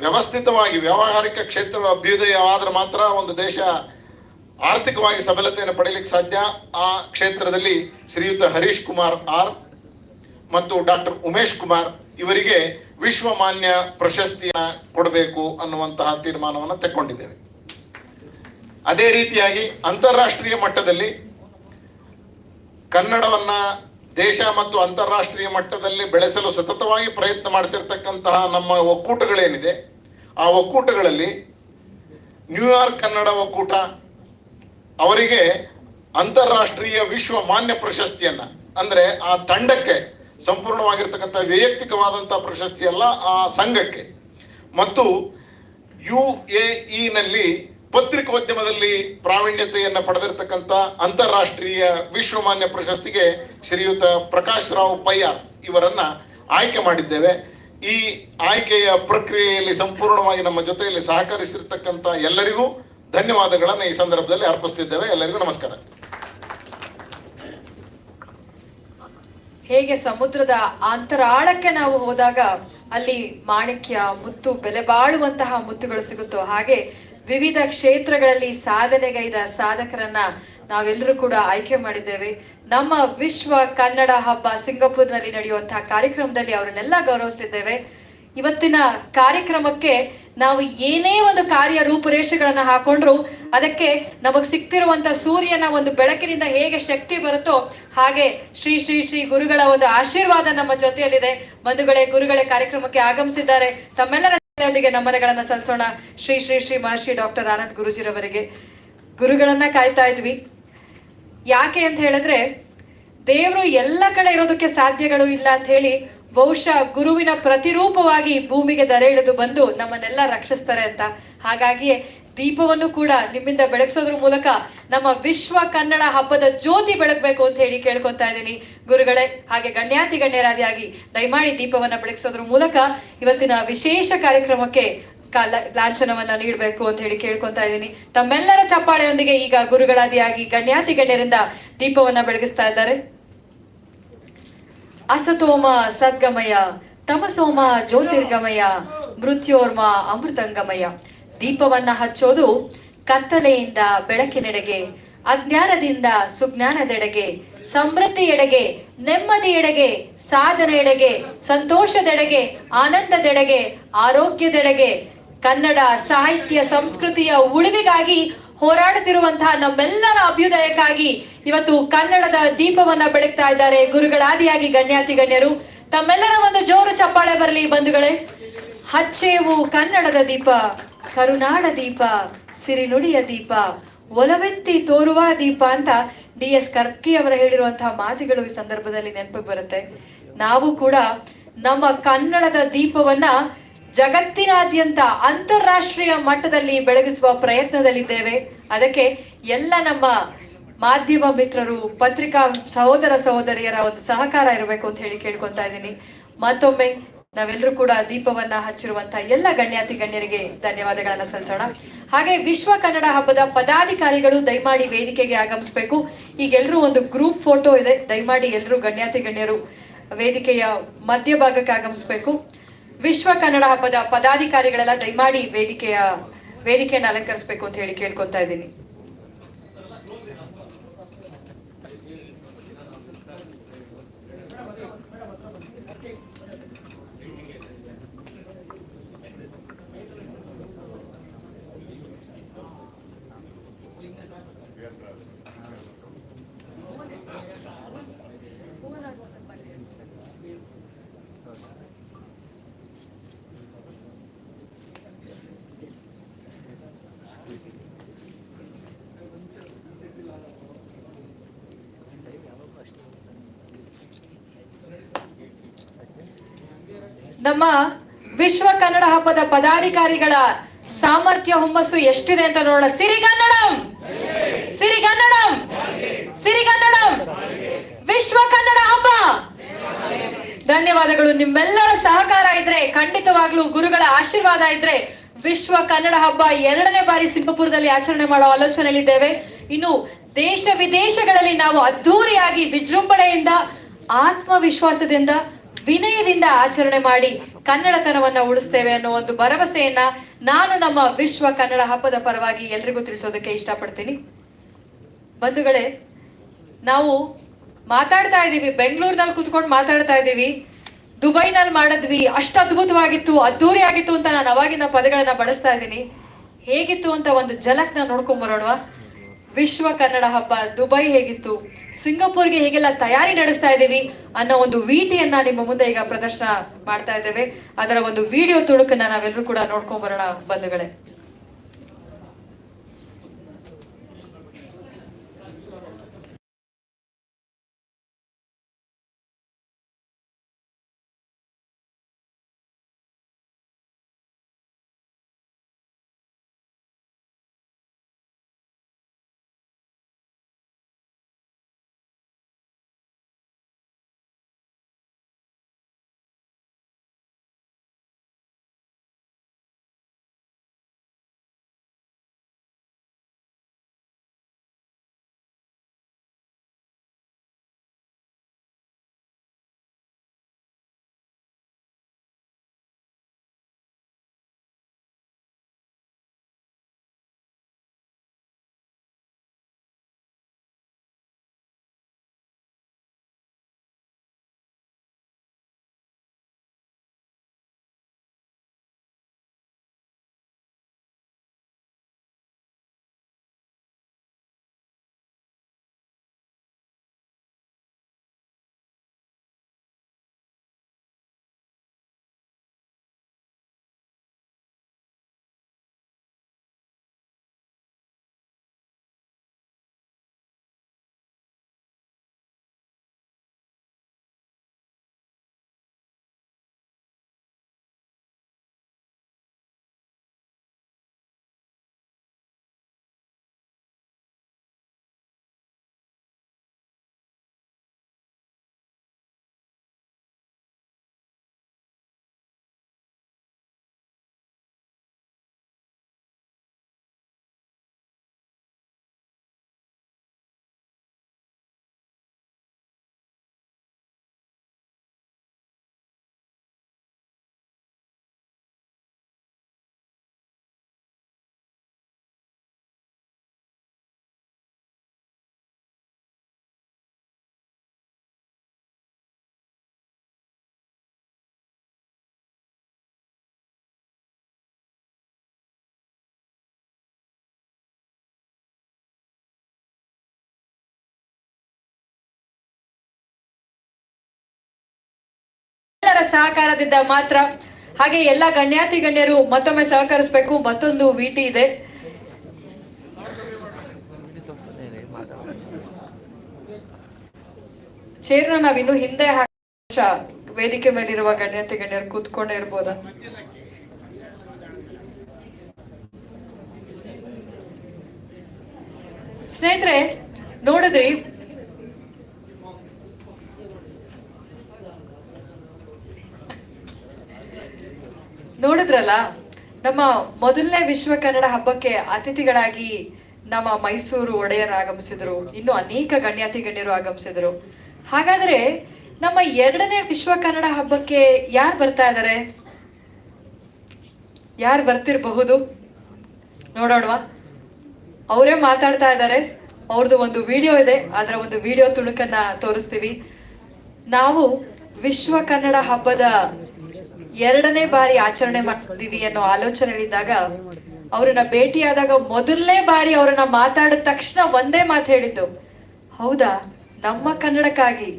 ವ್ಯವಸ್ಥಿತವಾಗಿ ವ್ಯಾವಹಾರಿಕ ಕ್ಷೇತ್ರ ಅಭ್ಯುದಯವಾದ್ರೆ ಮಾತ್ರ ಒಂದು ದೇಶ ಆರ್ಥಿಕವಾಗಿ ಸಬಲತೆಯನ್ನು ಪಡೆಯಲಿಕ್ಕೆ ಸಾಧ್ಯ. ಆ ಕ್ಷೇತ್ರದಲ್ಲಿ ಶ್ರೀಯುತ ಹರೀಶ್ ಕುಮಾರ್ ಆರ್ ಮತ್ತು ಡಾಕ್ಟರ್ ಉಮೇಶ್ ಕುಮಾರ್ ಇವರಿಗೆ ವಿಶ್ವಮಾನ್ಯ ಪ್ರಶಸ್ತಿಯ ಕೊಡಬೇಕು ಅನ್ನುವಂತಹ ತೀರ್ಮಾನವನ್ನು ತಕ್ಕೊಂಡಿದ್ದೇವೆ. ಅದೇ ರೀತಿಯಾಗಿ ಅಂತಾರಾಷ್ಟ್ರೀಯ ಮಟ್ಟದಲ್ಲಿ ಕನ್ನಡವನ್ನ ದೇಶ ಮತ್ತು ಅಂತಾರಾಷ್ಟ್ರೀಯ ಮಟ್ಟದಲ್ಲಿ ಬೆಳೆಸಲು ಸತತವಾಗಿ ಪ್ರಯತ್ನ ಮಾಡ್ತಿರ್ತಕ್ಕಂತಹ ನಮ್ಮ ಒಕ್ಕೂಟಗಳೇನಿದೆ, ಆ ಒಕ್ಕೂಟಗಳಲ್ಲಿ ನ್ಯೂಯಾರ್ಕ್ ಕನ್ನಡ ಒಕ್ಕೂಟ ಅವರಿಗೆ ಅಂತಾರಾಷ್ಟ್ರೀಯ ವಿಶ್ವ ಮಾನ್ಯ ಪ್ರಶಸ್ತಿಯನ್ನ, ಅಂದ್ರೆ ಆ ತಂಡಕ್ಕೆ ಸಂಪೂರ್ಣವಾಗಿರ್ತಕ್ಕಂಥ ವೈಯಕ್ತಿಕವಾದಂಥ ಪ್ರಶಸ್ತಿ ಅಲ್ಲ ಆ ಸಂಘಕ್ಕೆ. ಮತ್ತು ಯು ಎ ಇನಲ್ಲಿ ಪತ್ರಿಕೋದ್ಯಮದಲ್ಲಿ ಪ್ರಾವೀಣ್ಯತೆಯನ್ನು ಪಡೆದಿರತಕ್ಕಂಥ ಅಂತಾರಾಷ್ಟ್ರೀಯ ವಿಶ್ವಮಾನ್ಯ ಪ್ರಶಸ್ತಿಗೆ ಶ್ರೀಯುತ ಪ್ರಕಾಶ್ ರಾವ್ ಪಯ್ಯಾರ್ ಇವರನ್ನು ಆಯ್ಕೆ ಮಾಡಿದ್ದೇವೆ. ಈ ಆಯ್ಕೆಯ ಪ್ರಕ್ರಿಯೆಯಲ್ಲಿ ಸಂಪೂರ್ಣವಾಗಿ ನಮ್ಮ ಜೊತೆಯಲ್ಲಿ ಸಹಕರಿಸಿರ್ತಕ್ಕಂಥ ಎಲ್ಲರಿಗೂ ಧನ್ಯವಾದಗಳನ್ನು ಈ ಸಂದರ್ಭದಲ್ಲಿ ಅರ್ಪಿಸ್ತಿದ್ದೇವೆ. ಎಲ್ಲರಿಗೂ ನಮಸ್ಕಾರ. ಹೇಗೆ ಸಮುದ್ರದ ಅಂತರಾಳಕ್ಕೆ ನಾವು ಹೋದಾಗ ಅಲ್ಲಿ ಮಾಣಿಕ್ಯ ಮುತ್ತು ಬೆಲೆ ಬಾಳುವಂತಹ ಮುತ್ತುಗಳು ಸಿಗುತ್ತೋ ಹಾಗೆ ವಿವಿಧ ಕ್ಷೇತ್ರಗಳಲ್ಲಿ ಸಾಧನೆಗೈದ ಸಾಧಕರನ್ನ ನಾವೆಲ್ಲರೂ ಕೂಡ ಆಯ್ಕೆ ಮಾಡಿದ್ದೇವೆ. ನಮ್ಮ ವಿಶ್ವ ಕನ್ನಡ ಹಬ್ಬ ಸಿಂಗಾಪುರ್ನಲ್ಲಿ ನಡೆಯುವಂತಹ ಕಾರ್ಯಕ್ರಮದಲ್ಲಿ ಅವರನ್ನೆಲ್ಲ ಗೌರವಿಸಲಿದ್ದೇವೆ. ಇವತ್ತಿನ ಕಾರ್ಯಕ್ರಮಕ್ಕೆ ನಾವು ಏನೇ ಒಂದು ಕಾರ್ಯ ರೂಪುರೇಷೆಗಳನ್ನ ಹಾಕೊಂಡ್ರು ಅದಕ್ಕೆ ನಮಗ್ ಸಿಕ್ತಿರುವಂತ ಸೂರ್ಯನ ಒಂದು ಬೆಳಕಿನಿಂದ ಹೇಗೆ ಶಕ್ತಿ ಬರುತ್ತೋ ಹಾಗೆ ಶ್ರೀ ಶ್ರೀ ಶ್ರೀ ಗುರುಗಳ ಒಂದು ಆಶೀರ್ವಾದ ನಮ್ಮ ಜೊತೆಯಲ್ಲಿದೆ. ಬಂಧುಗಳೇ, ಗುರುಗಳೇ ಕಾರ್ಯಕ್ರಮಕ್ಕೆ ಆಗಮಿಸಿದ್ದಾರೆ. ತಮ್ಮೆಲ್ಲರ ಜೊತೆಯೊಂದಿಗೆ ನಮನಗಳನ್ನ ಸಲ್ಲಿಸೋಣ. ಶ್ರೀ ಶ್ರೀ ಶ್ರೀ ಮಹರ್ಷಿ ಡಾಕ್ಟರ್ ಆನಂದ್ ಗುರುಜಿರವರಿಗೆ. ಗುರುಗಳನ್ನ ಕಾಯ್ತಾ ಇದ್ವಿ. ಯಾಕೆ ಅಂತ ಹೇಳಿದ್ರೆ, ದೇವರು ಎಲ್ಲ ಕಡೆ ಇರೋದಕ್ಕೆ ಸಾಧ್ಯಗಳು ಇಲ್ಲ ಅಂತ ಹೇಳಿ ಬಹುಶಃ ಗುರುವಿನ ಪ್ರತಿರೂಪವಾಗಿ ಭೂಮಿಗೆ ದರೆ ಇಳಿದು ಬಂದು ನಮ್ಮನ್ನೆಲ್ಲ ರಕ್ಷಿಸ್ತಾರೆ ಅಂತ. ಹಾಗಾಗಿಯೇ ದೀಪವನ್ನು ಕೂಡ ನಿಮ್ಮಿಂದ ಬೆಳಗಿಸೋದ್ರ ಮೂಲಕ ನಮ್ಮ ವಿಶ್ವ ಕನ್ನಡ ಹಬ್ಬದ ಜ್ಯೋತಿ ಬೆಳಗಬೇಕು ಅಂತ ಹೇಳಿ ಕೇಳ್ಕೊತಾ ಇದ್ದೀನಿ. ಗುರುಗಳೇ, ಹಾಗೆ ಗಣ್ಯಾತಿ ಗಣ್ಯರಾದಿಯಾಗಿ ದಯಮಾಡಿ ದೀಪವನ್ನ ಬೆಳಗಿಸೋದ್ರ ಮೂಲಕ ಇವತ್ತಿನ ವಿಶೇಷ ಕಾರ್ಯಕ್ರಮಕ್ಕೆ ಕಾಲ ಲಾಂಛನವನ್ನ ನೀಡಬೇಕು ಅಂತ ಹೇಳಿ ಕೇಳ್ಕೊತಾ ಇದ್ದೀನಿ. ತಮ್ಮೆಲ್ಲರ ಚಪ್ಪಾಳೆಯೊಂದಿಗೆ ಈಗ ಗುರುಗಳಾದಿಯಾಗಿ ಗಣ್ಯಾತಿ ಗಣ್ಯರಿಂದ ದೀಪವನ್ನ ಬೆಳಗಿಸ್ತಾ ಇದ್ದಾರೆ. ಅಸತೋಮ ಸದ್ಗಮಯ, ತಮಸೋಮ ಜ್ಯೋತಿರ್ಗಮಯ, ಮೃತ್ಯೋರ್ಮ ಅಮೃತಂಗಮಯ. ದೀಪವನ್ನ ಹಚ್ಚೋದು ಕತ್ತಲೆಯಿಂದ ಬೆಳಕಿನೆಡೆಗೆ, ಅಜ್ಞಾನದಿಂದ ಸುಜ್ಞಾನದೆಡೆಗೆ ಎಡೆಗೆ ನೆಮ್ಮದಿಯೆಡೆಗೆ, ಸಾಧನೆಯೆಡೆಗೆ, ಸಂತೋಷದೆಡೆಗೆ, ಆನಂದದೆಡೆಗೆ, ಆರೋಗ್ಯದೆಡೆಗೆ. ಕನ್ನಡ ಸಾಹಿತ್ಯ ಸಂಸ್ಕೃತಿಯ ಉಳಿವಿಗಾಗಿ ಹೋರಾಡುತ್ತಿರುವಂತಹ ನಮ್ಮೆಲ್ಲರ ಅಭ್ಯುದಯಕ್ಕಾಗಿ ಇವತ್ತು ಕನ್ನಡದ ದೀಪವನ್ನ ಬೆಳಗ್ತಾ ಇದ್ದಾರೆ ಗುರುಗಳಾದಿಯಾಗಿ ಗಣ್ಯಾತಿ ಗಣ್ಯರು. ತಮ್ಮೆಲ್ಲರ ಒಂದು ಜೋರು ಚಪ್ಪಾಳೆ ಬರಲಿ ಬಂಧುಗಳೇ. ಹಚ್ಚೇವು ಕನ್ನಡದ ದೀಪ, ಕರುನಾಡ ದೀಪ, ಸಿರಿನುಡಿಯ ದೀಪ, ಒಲವೆತ್ತಿ ತೋರುವ ದೀಪ ಅಂತ ಡಿ ಎಸ್ ಕರ್ಕಿ ಅವರ ಹೇಳಿರುವಂತಹ ಮಾತುಗಳು ಈ ಸಂದರ್ಭದಲ್ಲಿ ನೆನಪಿಗೆ ಬರುತ್ತೆ. ನಾವು ಕೂಡ ನಮ್ಮ ಕನ್ನಡದ ದೀಪವನ್ನ ಜಗತ್ತಿನಾದ್ಯಂತ ಅಂತಾರಾಷ್ಟ್ರೀಯ ಮಟ್ಟದಲ್ಲಿ ಬೆಳಗಿಸುವ ಪ್ರಯತ್ನದಲ್ಲಿದ್ದೇವೆ. ಅದಕ್ಕೆ ಎಲ್ಲ ನಮ್ಮ ಮಾಧ್ಯಮ ಮಿತ್ರರು, ಪತ್ರಿಕಾ ಸಹೋದರ ಸಹೋದರಿಯರ ಒಂದು ಸಹಕಾರ ಇರಬೇಕು ಅಂತ ಹೇಳಿ ಕೇಳ್ಕೊತಾ ಇದ್ದೀನಿ. ಮತ್ತೊಮ್ಮೆ ನಾವೆಲ್ಲರೂ ಕೂಡ ದೀಪವನ್ನ ಹಚ್ಚಿರುವಂತಹ ಎಲ್ಲ ಗಣ್ಯಾತಿ ಗಣ್ಯರಿಗೆ ಧನ್ಯವಾದಗಳನ್ನ ಸಲ್ಲಿಸೋಣ. ಹಾಗೆ ವಿಶ್ವ ಕನ್ನಡ ಹಬ್ಬದ ಪದಾಧಿಕಾರಿಗಳು ದಯಮಾಡಿ ವೇದಿಕೆಗೆ ಆಗಮಿಸಬೇಕು. ಈಗೆಲ್ಲರೂ ಒಂದು ಗ್ರೂಪ್ ಫೋಟೋ ಇದೆ. ದಯಮಾಡಿ ಎಲ್ಲರೂ ಗಣ್ಯಾತಿ ಗಣ್ಯರು ವೇದಿಕೆಯ ಮಧ್ಯಭಾಗಕ್ಕೆ ಆಗಮಿಸಬೇಕು. ವಿಶ್ವ ಕನ್ನಡ ಹಬ್ಬದ ಪದಾಧಿಕಾರಿಗಳೆಲ್ಲ ದಯಮಾಡಿ ವೇದಿಕೆಯ ವೇದಿಕೆಯನ್ನು ಅಲಂಕರಿಸಬೇಕು ಅಂತ ಹೇಳಿ ಕೇಳ್ಕೊತಾ ಇದ್ದೀನಿ. ನಮ್ಮ ವಿಶ್ವ ಕನ್ನಡ ಹಬ್ಬದ ಪದಾಧಿಕಾರಿಗಳ ಸಾಮರ್ಥ್ಯ, ಹುಮ್ಮಸ್ಸು ಎಷ್ಟಿದೆ ಅಂತ ನೋಡೋಣ. ಸಿರಿಗನ್ನಡಂ! ಸಿರಿಗನ್ನಡಂ! ಸಿರಿಗನ್ನಡಂ! ವಿಶ್ವ ಕನ್ನಡ ಹಬ್ಬ! ಧನ್ಯವಾದಗಳು. ನಿಮ್ಮೆಲ್ಲರ ಸಹಕಾರ ಇದ್ರೆ, ಖಂಡಿತವಾಗ್ಲೂ ಗುರುಗಳ ಆಶೀರ್ವಾದ ಇದ್ರೆ, ವಿಶ್ವ ಕನ್ನಡ ಹಬ್ಬ ಎರಡನೇ ಬಾರಿ ಸಿಂಗಪುರದಲ್ಲಿ ಆಚರಣೆ ಮಾಡೋ ಆಲೋಚನೆಯಲ್ಲಿದ್ದೇವೆ. ಇನ್ನು ದೇಶ ವಿದೇಶಗಳಲ್ಲಿ ನಾವು ಅದ್ಧೂರಿಯಾಗಿ ವಿಜೃಂಭಣೆಯಿಂದ, ಆತ್ಮವಿಶ್ವಾಸದಿಂದ ವಿನಯದಿಂದ ಆಚರಣೆ ಮಾಡಿ ಕನ್ನಡತನವನ್ನ ಉಳಿಸ್ತೇವೆ ಅನ್ನೋ ಒಂದು ಭರವಸೆಯನ್ನ ನಾನು ನಮ್ಮ ವಿಶ್ವ ಕನ್ನಡ ಹಬ್ಬದ ಪರವಾಗಿ ಎಲ್ರಿಗೂ ತಿಳಿಸೋದಕ್ಕೆ ಇಷ್ಟಪಡ್ತೀನಿ. ಬಂಧುಗಳೇ, ನಾವು ಮಾತಾಡ್ತಾ ಇದ್ದೀವಿ. ಬೆಂಗಳೂರಿನಲ್ಲಿ ಕುತ್ಕೊಂಡು ಮಾತಾಡ್ತಾ ಇದ್ದೀವಿ. ದುಬೈನಲ್ಲಿ ಮಾಡಿದ್ವಿ. ಅಷ್ಟು ಅದ್ಭುತವಾಗಿತ್ತು ಅದ್ದೂರಿ ಆಗಿತ್ತು ಅಂತ ನಾನು ಅವಾಗಿನ ಪದಗಳನ್ನ ಬಳಸ್ತಾ ಇದ್ದೀನಿ. ಹೇಗಿತ್ತು ಅಂತ ಒಂದು ಜಲಕ್ನ ನೋಡ್ಕೊಂಡ್ ಬರೋಣ ವಿಶ್ವ ಕನ್ನಡ ಹಬ್ಬ ದುಬೈ ಹೇಗಿತ್ತು, ಸಿಂಗಾಪುರ್ಗೆ ಹೇಗೆಲ್ಲ ತಯಾರಿ ನಡೆಸ್ತಾ ಇದ್ದೀವಿ ಅನ್ನೋ ಒಂದು ವೀಟಿಯನ್ನ ನಿಮ್ಮ ಮುಂದೆ ಈಗ ಪ್ರದರ್ಶನ ಮಾಡ್ತಾ ಇದ್ದೇವೆ. ಅದರ ಒಂದು ವಿಡಿಯೋ ತುಣುಕನ್ನ ನಾವೆಲ್ಲರೂ ಕೂಡ ನೋಡ್ಕೊಂಡ್ ಬರೋಣ ಬಂಧುಗಳೇ. ಎಲ್ಲರ ಸಹಕಾರದಿಂದ ಮಾತ್ರ ಹಾಗೆ ಎಲ್ಲ ಗಣ್ಯಾತಿ ಗಣ್ಯರು ಮತ್ತೊಮ್ಮೆ ಸಹಕರಿಸಬೇಕು, ಮತ್ತೊಂದು ವಿಟಿ ಇದೆ. ಚೇರ್ನ ನಾವಿನ್ನು ಹಿಂದೆ ವೇದಿಕೆ ಮೇಲಿರುವ ಗಣ್ಯಾತಿ ಗಣ್ಯರು ಕೂತ್ಕೊಂಡೇ ಇರ್ಬೋದಾ? ಸ್ನೇಹಿತರೆ, ನೋಡಿದ್ರಿ ನೋಡಿದ್ರಲ್ಲ, ನಮ್ಮ ಮೊದಲನೇ ವಿಶ್ವ ಕನ್ನಡ ಹಬ್ಬಕ್ಕೆ ಅತಿಥಿಗಳಾಗಿ ನಮ್ಮ ಮೈಸೂರು ಒಡೆಯರ್ ಆಗಮಿಸಿದ್ರು. ಇನ್ನು ಅನೇಕ ಗಣ್ಯಾತಿ ಗಣ್ಯರು ಆಗಮಿಸಿದ್ರು. ಹಾಗಾದ್ರೆ ನಮ್ಮ ಎರಡನೇ ವಿಶ್ವ ಕನ್ನಡ ಹಬ್ಬಕ್ಕೆ ಯಾರು ಬರ್ತಾ ಇದ್ದಾರೆ ಯಾರು ಬರ್ತಿರಬಹುದು? ನೋಡೋಣವಾ. ಅವರೇ ಮಾತಾಡ್ತಾ ಇದ್ದಾರೆ ಅವ್ರದ್ದು ಒಂದು ವಿಡಿಯೋ ಇದೆ. ಅದರ ಒಂದು ವಿಡಿಯೋ ತುಣುಕನ್ನ ತೋರಿಸ್ತೀವಿ. ನಾವು ವಿಶ್ವ ಕನ್ನಡ ಹಬ್ಬದ ಎರಡನೇ ಬಾರಿ ಆಚರಣೆ ಮಾಡ್ತೀವಿ ಅನ್ನೋ ಆಲೋಚನೆ ಹೇಳಿದಾಗ ಅವ್ರನ್ನ ಭೇಟಿಯಾದಾಗ ಮೊದಲನೇ ಬಾರಿ ಅವ್ರನ್ನ ಮಾತಾಡಿದ ತಕ್ಷಣ ಒಂದೇ ಮಾತು ಹೇಳಿದ್ದು, ಹೌದಾ, ನಮ್ಮ ಕನ್ನಡಕ್ಕಾಗಿ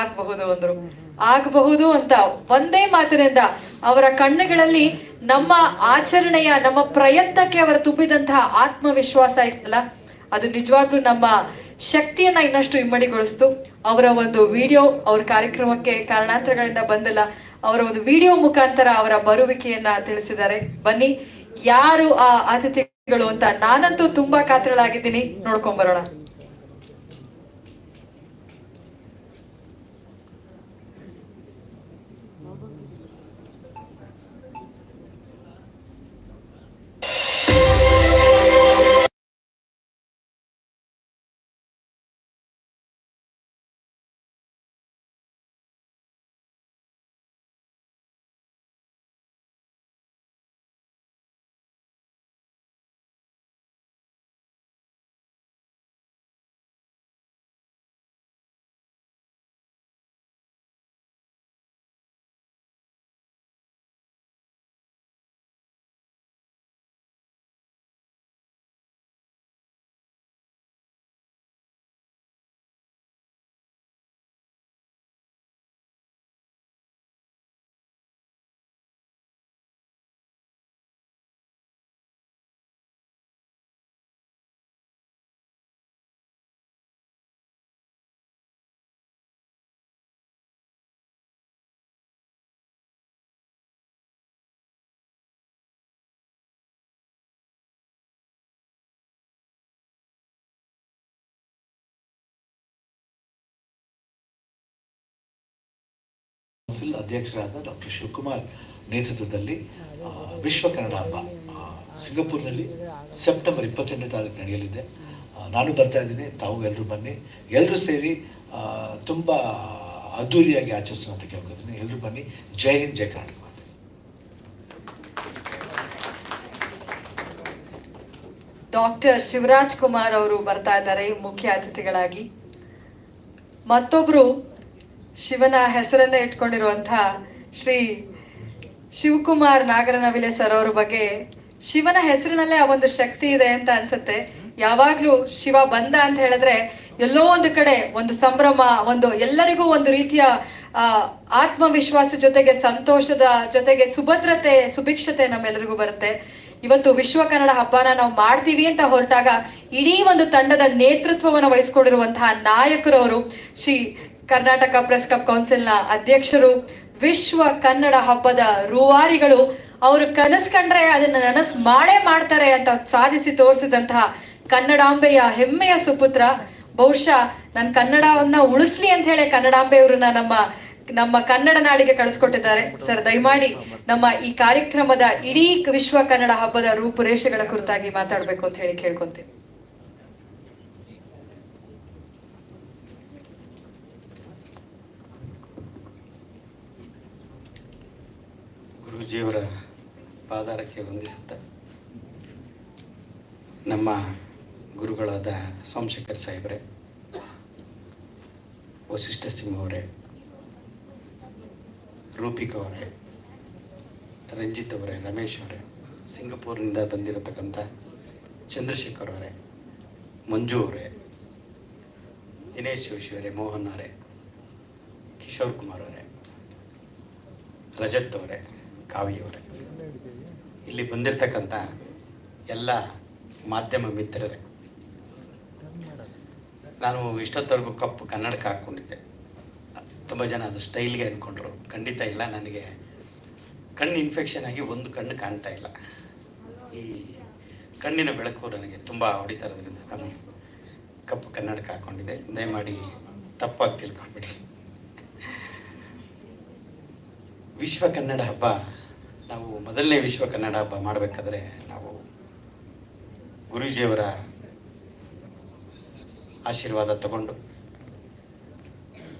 ಆಗ್ಬಹುದು ಅಂದ್ರು. ಆಗಬಹುದು ಅಂತ ಒಂದೇ ಮಾತಿನಿಂದ ಅವರ ಕಣ್ಣುಗಳಲ್ಲಿ ನಮ್ಮ ಆಚರಣೆಯ, ನಮ್ಮ ಪ್ರಯತ್ನಕ್ಕೆ ಅವರ ತುಂಬಿದಂತಹ ಆತ್ಮವಿಶ್ವಾಸ ಇತ್ತಲ್ಲ, ಅದು ನಿಜವಾಗ್ಲೂ ನಮ್ಮ ಶಕ್ತಿಯನ್ನ ಇನ್ನಷ್ಟು ಇಮ್ಮಡಿಗೊಳಿಸ್ತು ಅವರ ಒಂದು ವಿಡಿಯೋ ಅವ್ರ ಕಾರ್ಯಕ್ರಮಕ್ಕೆ ಕಾರಣಾಂತರಗಳಿಂದ ಬಂದಿಲ್ಲ. ಅವರ ಒಂದು ವಿಡಿಯೋ ಮುಖಾಂತರ ಅವರ ಬರುವಿಕೆಯನ್ನ ತಿಳಿಸಿದ್ದಾರೆ. ಬನ್ನಿ, ಯಾರು ಆ ಅತಿಥಿಗಳು ಅಂತ ನಾನಂತೂ ತುಂಬಾ ಕಾತರಳಾಗಿದ್ದೀನಿ. ನೋಡ್ಕೊಂಡ್ ಬರೋಣ. ಕೌನ್ಸಿಲ್ ಅಧ್ಯಕ್ಷರಾದ ಡಾಕ್ಟರ್ ಶಿವಕುಮಾರ್ ನೇತೃತ್ವದಲ್ಲಿ ವಿಶ್ವ ಕನ್ನಡ ಹಬ್ಬ ಸಿಂಗಾಪುರ್ನಲ್ಲಿ ಸೆಪ್ಟೆಂಬರ್ ಇಪ್ಪತ್ತೆಂಟನೇ ತಾರೀಕು ನಡೆಯಲಿದೆ. ನಾನು ಬರ್ತಾ ಇದ್ದೀನಿ, ತಾವು ಎಲ್ಲರೂ ಬನ್ನಿ. ಎಲ್ಲರೂ ಸೇರಿ ತುಂಬ ಅದ್ಧೂರಿಯಾಗಿ ಆಚರಿಸೋಣ ಅಂತ ಕೇಳ್ಕೊತೀನಿ ಎಲ್ಲರೂ ಬನ್ನಿ. ಜೈ ಹಿಂದ್, ಜೈ ಕರ್ನಾಟಕ ಡಾಕ್ಟರ್ ಶಿವರಾಜ್ ಕುಮಾರ್ ಅವರು ಬರ್ತಾ ಇದ್ದಾರೆ, ಮುಖ್ಯ ಅತಿಥಿಗಳಾಗಿ. ಮತ್ತೊಬ್ರು ಶಿವನ ಹೆಸರನ್ನ ಇಟ್ಕೊಂಡಿರುವಂತಹ ಶ್ರೀ ಶಿವಕುಮಾರ್ ನಾಗರನವಿಲೆ ಸರ್ ಅವ್ರ ಬಗ್ಗೆ ಶಿವನ ಹೆಸರಿನಲ್ಲೇ ಆ ಒಂದು ಶಕ್ತಿ ಇದೆ ಅಂತ ಅನ್ಸುತ್ತೆ. ಯಾವಾಗ್ಲೂ ಶಿವ ಬಂದ ಅಂತ ಹೇಳಿದ್ರೆ ಎಲ್ಲೋ ಒಂದು ಕಡೆ ಒಂದು ಸಂಭ್ರಮ, ಒಂದು ಎಲ್ಲರಿಗೂ ಒಂದು ರೀತಿಯ ಆತ್ಮವಿಶ್ವಾಸ ಜೊತೆಗೆ ಸಂತೋಷದ ಜೊತೆಗೆ ಸುಭದ್ರತೆ, ಸುಭಿಕ್ಷತೆ ನಮ್ಮೆಲ್ಲರಿಗೂ ಬರುತ್ತೆ. ಇವತ್ತು ವಿಶ್ವ ಕನ್ನಡ ಹಬ್ಬನ ನಾವು ಮಾಡ್ತೀವಿ ಅಂತ ಹೊರಟಾಗ ಇಡೀ ಒಂದು ತಂಡದ ನೇತೃತ್ವವನ್ನು ವಹಿಸ್ಕೊಂಡಿರುವಂತಹ ನಾಯಕರವರು ಶ್ರೀ ಕರ್ನಾಟಕ ಪ್ರೆಸ್ ಕ್ಲಬ್ ಕೌನ್ಸಿಲ್ನ ಅಧ್ಯಕ್ಷರು, ವಿಶ್ವ ಕನ್ನಡ ಹಬ್ಬದ ರೂವಾರಿಗಳು, ಅವರು ಕನಸು ಕಂಡ್ರೆ ಅದನ್ನ ನನಸು ಮಾಡೇ ಮಾಡ್ತಾರೆ ಅಂತ ಸಾಧಿಸಿ ತೋರಿಸಿದಂತಹ ಕನ್ನಡಾಂಬೆಯ ಹೆಮ್ಮೆಯ ಸುಪುತ್ರ. ಬಹುಶಃ ನನ್ನ ಕನ್ನಡವನ್ನ ಉಳಿಸ್ಲಿ ಅಂತ ಹೇಳಿ ಕನ್ನಡಾಂಬೆಯವರನ್ನ ನಮ್ಮ ನಮ್ಮ ಕನ್ನಡ ನಾಡಿಗೆ ಕಳಿಸ್ಕೊಟ್ಟಿದ್ದಾರೆ. ಸರ್, ದಯಮಾಡಿ ನಮ್ಮ ಈ ಕಾರ್ಯಕ್ರಮದ ಇಡೀ ವಿಶ್ವ ಕನ್ನಡ ಹಬ್ಬದ ರೂಪುರೇಷೆಗಳ ಕುರಿತಾಗಿ ಮಾತಾಡ್ಬೇಕು ಅಂತ ಹೇಳಿ ಕೇಳ್ಕೊಂತೀನಿ. ಗುರೂಜಿಯವರ ಪಾದಾರಕ್ಕೆ ವಂದಿಸುತ್ತಾ ನಮ್ಮ ಗುರುಗಳಾದ ಸೋಮಶೇಖರ್ ಸಾಹೇಬ್ರೆ, ವಸಿಷ್ಠ ಸಿಂಹ ಅವರೇ, ರೂಪಿಕ ಅವರೇ, ರಂಜಿತ್ ಅವರೇ, ರಮೇಶ್ ಅವರೇ, ಸಿಂಗಪೂರ್ನಿಂದ ಬಂದಿರತಕ್ಕಂಥ ಚಂದ್ರಶೇಖರ್ ಅವರೇ, ಮಂಜು ಅವರೇ, ದಿನೇಶ್ ಜೋಶಿ ಅವರೇ, ಮೋಹನ್ ಅವರೇ, ಕಿಶೋರ್ ಕುಮಾರ್ ಅವರೇ, ರಜತ್ ಅವರೇ ಕಾವಿ ಅವರೇ ಇಲ್ಲಿ ಬಂದಿರತಕ್ಕಂಥ ಎಲ್ಲ ಮಾಧ್ಯಮ ಮಿತ್ರರೇ, ನಾನು ಇಷ್ಟೊತ್ತವರೆಗೂ ಕಪ್ಪು ಕನ್ನಡಕ ಹಾಕ್ಕೊಂಡಿದ್ದೆ. ತುಂಬ ಜನ ಅದು ಸ್ಟೈಲ್ಗೆ ಅಂದ್ಕೊಂಡ್ರು ಖಂಡಿತ ಇಲ್ಲ, ನನಗೆ ಕಣ್ಣು ಇನ್ಫೆಕ್ಷನ್ ಆಗಿ ಒಂದು ಕಣ್ಣು ಕಾಣ್ತಾ ಇಲ್ಲ. ಈ ಕಣ್ಣಿನ ಬೆಳಕು ನನಗೆ ತುಂಬ ಹೊಡಿತಾ ಇರೋದ್ರಿಂದ ನಾನು ಕಪ್ಪು ಕನ್ನಡಕ್ಕೆ ಹಾಕ್ಕೊಂಡಿದ್ದೆ. ದಯಮಾಡಿ ತಪ್ಪಾಗಿ ತಿಳ್ಕೊಂಡ್ಬಿಡಿ. ವಿಶ್ವ ಕನ್ನಡ ಹಬ್ಬ ನಾವು ಮೊದಲನೇ ವಿಶ್ವ ಕನ್ನಡ ಹಬ್ಬ ಮಾಡಬೇಕಾದ್ರೆ ನಾವು ಗುರೂಜಿಯವರ ಆಶೀರ್ವಾದ ತಗೊಂಡು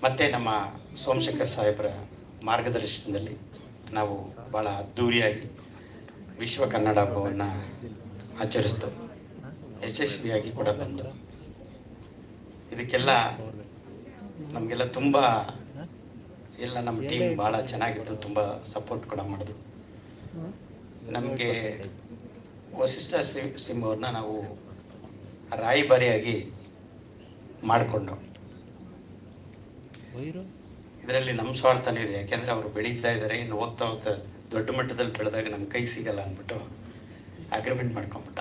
ಮತ್ತು ನಮ್ಮ ಸೋಮಶೇಖರ್ ಸಾಹೇಬರ ಮಾರ್ಗದರ್ಶನದಲ್ಲಿ ನಾವು ಭಾಳ ಅದ್ಧೂರಿಯಾಗಿ ವಿಶ್ವ ಕನ್ನಡ ಹಬ್ಬವನ್ನು ಆಚರಿಸ್ತು. ಯಶಸ್ವಿಯಾಗಿ ಕೂಡ ಬಂದು. ಇದಕ್ಕೆಲ್ಲ ನಮಗೆಲ್ಲ ತುಂಬ, ಎಲ್ಲ ನಮ್ಮ ಟೀಮ್ ಭಾಳ ಚೆನ್ನಾಗಿತ್ತು, ತುಂಬ ಸಪೋರ್ಟ್ ಕೂಡ ಮಾಡಿದ್ರು. ನಮಗೆ ವಸಿಷ್ಠ ಸಿಂಹವ್ರನ್ನ ಸಿಂಹ ಅವ್ರನ್ನ ನಾವು ರಾಯಭಾರಿಯಾಗಿ ಮಾಡಿಕೊಂಡು. ಇದರಲ್ಲಿ ನಮ್ಮ ಸ್ವಾರ್ಥನೂ ಇದೆ. ಯಾಕೆಂದರೆ ಅವರು ಬೆಳೀತಾ ಇದ್ದಾರೆ ಇನ್ನು ಓದ್ತಾ ಹೋಗ್ತಾ ದೊಡ್ಡ ಮಟ್ಟದಲ್ಲಿ ಬೆಳೆದಾಗ ನಮ್ಮ ಕೈ ಸಿಗಲ್ಲ ಅಂದ್ಬಿಟ್ಟು ಅಗ್ರಿಮೆಂಟ್ ಮಾಡ್ಕೊಂಬಿಟ್ಟ